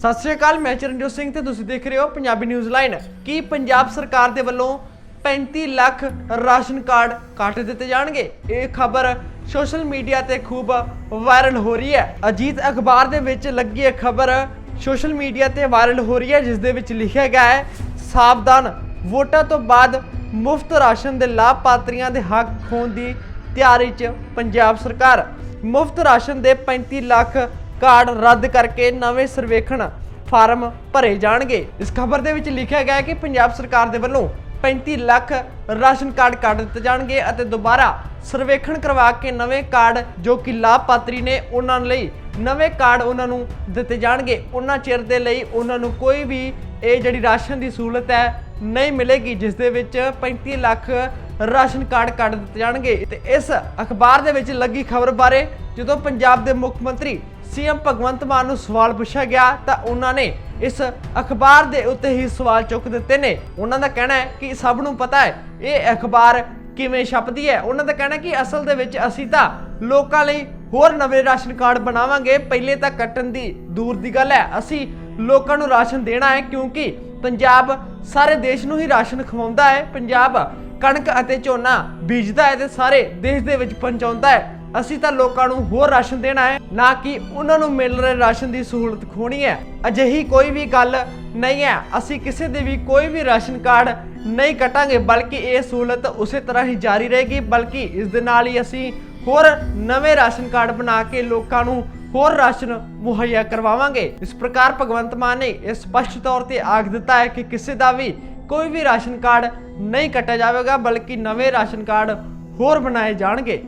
ਸਤਿ ਸ਼੍ਰੀ ਅਕਾਲ, ਮੈਂ ਚਰਨਜੋਤ ਸਿੰਘ ਤੇ ਤੁਸੀਂ ਦੇਖ ਰਹੇ ਹੋ ਪੰਜਾਬੀ ਨਿਊਜ਼ ਲਾਈਨ ਕੀ ਪੰਜਾਬ ਸਰਕਾਰ ਦੇ ਵੱਲੋਂ 35 ਲੱਖ ਰਾਸ਼ਨ ਕਾਰਡ ਕੱਟ ਦਿੱਤੇ ਜਾਣਗੇ? ਇਹ ਖਬਰ ਸੋਸ਼ਲ ਮੀਡੀਆ ਤੇ ਖੂਬ ਵਾਇਰਲ ਹੋ ਰਹੀ ਹੈ। ਅਜੀਤ ਅਖਬਾਰ ਦੇ ਵਿੱਚ ਲੱਗੀ ਇਹ ਖਬਰ ਸੋਸ਼ਲ ਮੀਡੀਆ ਤੇ ਵਾਇਰਲ ਹੋ ਰਹੀ ਹੈ, ਜਿਸ ਦੇ ਵਿੱਚ ਲਿਖਿਆ ਗਿਆ ਹੈ, ਸਾਵਧਾਨ ਵੋਟਾਂ ਤੋਂ ਬਾਅਦ ਮੁਫਤ ਰਾਸ਼ਨ ਦੇ ਲਾਭਪਾਤਰੀਆਂ ਦੇ ਹੱਕ ਹੋਣ ਦੀ ਤਿਆਰੀ 'ਚ ਪੰਜਾਬ ਸਰਕਾਰ। ਮੁਫਤ ਰਾਸ਼ਨ ਦੇ 35 ਲੱਖ ਕਾਰਡ ਰੱਦ ਕਰਕੇ ਨਵੇਂ ਸਰਵੇਖਣ ਫਾਰਮ ਭਰੇ ਜਾਣਗੇ। ਇਸ ਖਬਰ ਦੇ ਵਿੱਚ ਲਿਖਿਆ ਗਿਆ ਹੈ ਕਿ ਪੰਜਾਬ ਸਰਕਾਰ ਦੇ ਵੱਲੋਂ 35 ਲੱਖ ਰਾਸ਼ਨ ਕਾਰਡ ਕੱਢ ਦਿੱਤੇ ਜਾਣਗੇ ਅਤੇ ਦੁਬਾਰਾ ਸਰਵੇਖਣ ਕਰਵਾ ਕੇ ਨਵੇਂ ਕਾਰਡ ਜੋ ਕਿ ਲਾਭਪਾਤਰੀ ਨੇ ਉਹਨਾਂ ਲਈ ਨਵੇਂ ਕਾਰਡ ਉਹਨਾਂ ਨੂੰ ਦਿੱਤੇ ਜਾਣਗੇ। ਉਹਨਾਂ ਚਿਰ ਦੇ ਲਈ ਉਹਨਾਂ ਨੂੰ ਕੋਈ ਵੀ ਇਹ ਜਿਹੜੀ ਰਾਸ਼ਨ ਦੀ ਸਹੂਲਤ ਹੈ ਨਹੀਂ ਮਿਲੇਗੀ, ਜਿਸ ਦੇ ਵਿੱਚ 35 ਲੱਖ ਰਾਸ਼ਨ ਕਾਰਡ ਕੱਢ ਦਿੱਤੇ ਜਾਣਗੇ। ਤੇ ਇਸ ਅਖਬਾਰ ਦੇ ਵਿੱਚ ਲੱਗੀ ਖਬਰ ਬਾਰੇ ਜਦੋਂ ਪੰਜਾਬ ਦੇ ਮੁੱਖ ਮੰਤਰੀ ਸੀਐਮ ਭਗਵੰਤ ਮਾਨ ਨੂੰ ਸਵਾਲ ਪੁੱਛਿਆ ਗਿਆ ਤਾਂ ਉਹਨਾਂ ਨੇ ਇਸ ਅਖਬਾਰ ਦੇ ਉੱਤੇ ਹੀ ਸਵਾਲ ਚੁੱਕ ਦਿੱਤੇ ਨੇ। ਉਹਨਾਂ ਦਾ ਕਹਿਣਾ ਹੈ ਕਿ ਸਭ ਨੂੰ ਪਤਾ ਹੈ, ਇਹ ਅਖਬਾਰ ਕਿਵੇਂ ਛਪਦੀ ਹੈ? ਉਹਨਾਂ ਦਾ ਕਹਿਣਾ ਕਿ ਅਸਲ ਦੇ ਵਿੱਚ ਅਸੀਂ ਤਾਂ ਲੋਕਾਂ ਲਈ ਹੋਰ ਨਵੇਂ ਰਾਸ਼ਨ ਕਾਰਡ ਬਣਾਵਾਂਗੇ। ਪਹਿਲੇ ਤਾਂ ਕੱਟਣ ਦੀ ਦੂਰ ਦੀ ਗੱਲ ਹੈ। ਅਸੀਂ ਲੋਕਾਂ ਨੂੰ ਰਾਸ਼ਨ ਦੇਣਾ ਹੈ ਕਿਉਂਕਿ ਪੰਜਾਬ ਸਾਰੇ ਦੇਸ਼ ਨੂੰ ਹੀ ਰਾਸ਼ਨ ਖਵਾਉਂਦਾ ਹੈ। ਪੰਜਾਬ ਕਣਕ ਅਤੇ ਝੋਨਾ ਬੀਜਦਾ ਹੈ ਤੇ ਸਾਰੇ ਦੇਸ਼ ਦੇ ਵਿੱਚ ਪਹੁੰਚਾਉਂਦਾ ਹੈ। ਅਸੀਂ ਤਾਂ ਲੋਕਾਂ ਨੂੰ ਹੋਰ ਰਾਸ਼ਨ ਦੇਣਾ ਹੈ, ਨਾ ਕਿ ਉਹਨਾਂ ਨੂੰ ਮਿਲ ਰਹੇ ਰਾਸ਼ਨ ਦੀ ਸਹੂਲਤ ਖੋਣੀ ਹੈ। ਅਜਿਹੀ ਕੋਈ ਵੀ ਗੱਲ ਨਹੀਂ ਹੈ। ਅਸੀਂ ਕਿਸੇ ਦੇ ਵੀ ਕੋਈ ਵੀ ਰਾਸ਼ਨ ਕਾਰਡ ਨਹੀਂ ਕਟਾਂਗੇ, ਬਲਕਿ ਇਹ ਸਹੂਲਤ ਉਸੇ ਤਰ੍ਹਾਂ ਹੀ ਜਾਰੀ ਰਹੇਗੀ, ਬਲਕਿ ਇਸ ਦੇ ਨਾਲ ਹੀ ਅਸੀਂ ਹੋਰ ਨਵੇਂ ਰਾਸ਼ਨ ਕਾਰਡ ਬਣਾ ਕੇ ਲੋਕਾਂ ਨੂੰ ਹੋਰ ਰਾਸ਼ਨ ਮੁਹੱਈਆ ਕਰਵਾਵਾਂਗੇ। ਇਸ ਪ੍ਰਕਾਰ ਭਗਵੰਤ ਮਾਨ ਨੇ ਇਹ ਸਪਸ਼ਟ ਤੌਰ ਤੇ ਆਖ ਦਿੱਤਾ ਹੈ ਕਿ ਕਿਸੇ ਦਾ ਵੀ ਕੋਈ ਵੀ ਰਾਸ਼ਨ ਕਾਰਡ ਨਹੀਂ ਕੱਟਿਆ ਜਾਵੇਗਾ, ਬਲਕਿ ਨਵੇਂ ਰਾਸ਼ਨ ਕਾਰਡ ਹੋਰ ਬਣਾਏ ਜਾਣਗੇ।